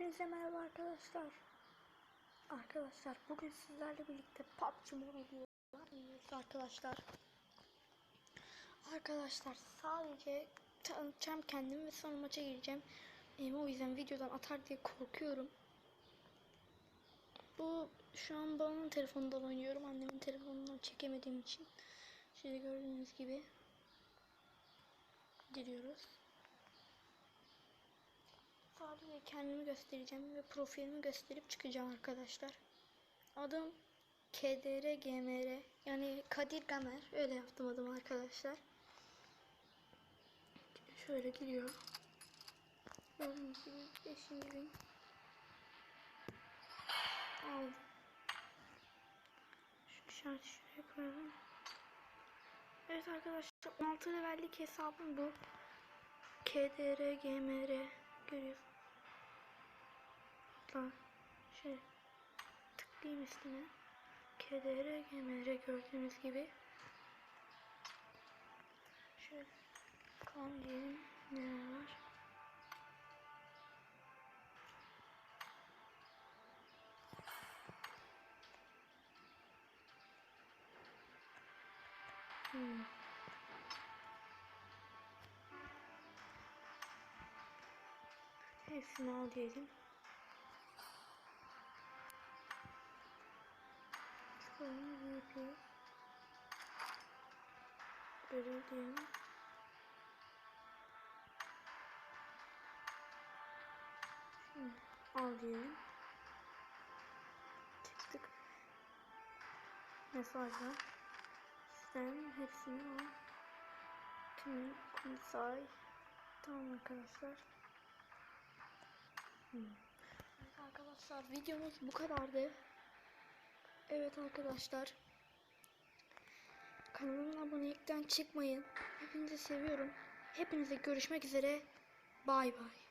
Hepinize merhaba arkadaşlar. Arkadaşlar bugün sizlerle birlikte PUBG Mobile oynuyoruz arkadaşlar. Arkadaşlar sadece tanıtacağım kendimi ve sonra maça gireceğim. Ee, o yüzden videodan atar diye korkuyorum. Bu şu an babamın telefonundan oynuyorum. Annemin telefonundan çekemediğim için. Şöyle gördüğünüz gibi giriyoruz. Sadece kendimi göstereceğim ve profilimi gösterip çıkacağım arkadaşlar. Adım KDR GMR yani Kadir Gamer öyle yaptım adım arkadaşlar. Şöyle giriyor. Gördüğünüz gibi 5. bin. Aldım. Şu işareti şuraya koyalım. Evet arkadaşlar 16 levellik hesabım bu. KDR GMR görüyorsunuz. Hatta şey tıklayayım üstüne. KDR GMR gördüğünüz gibi. Şöyle kan diyelim neler var. Hmm. Hepsini al diyelim. Büyütüyoruz. Böyle diyelim. Şimdi al diyelim. Tıktık. Mesajlar. Sen hepsini al. Tüm kumsay. Tamam arkadaşlar. Hmm. Arkadaşlar videomuz bu kadardı. Evet arkadaşlar. Kanalıma abonelikten çıkmayın. Hepinizi seviyorum. Hepinize görüşmek üzere. Bay bay.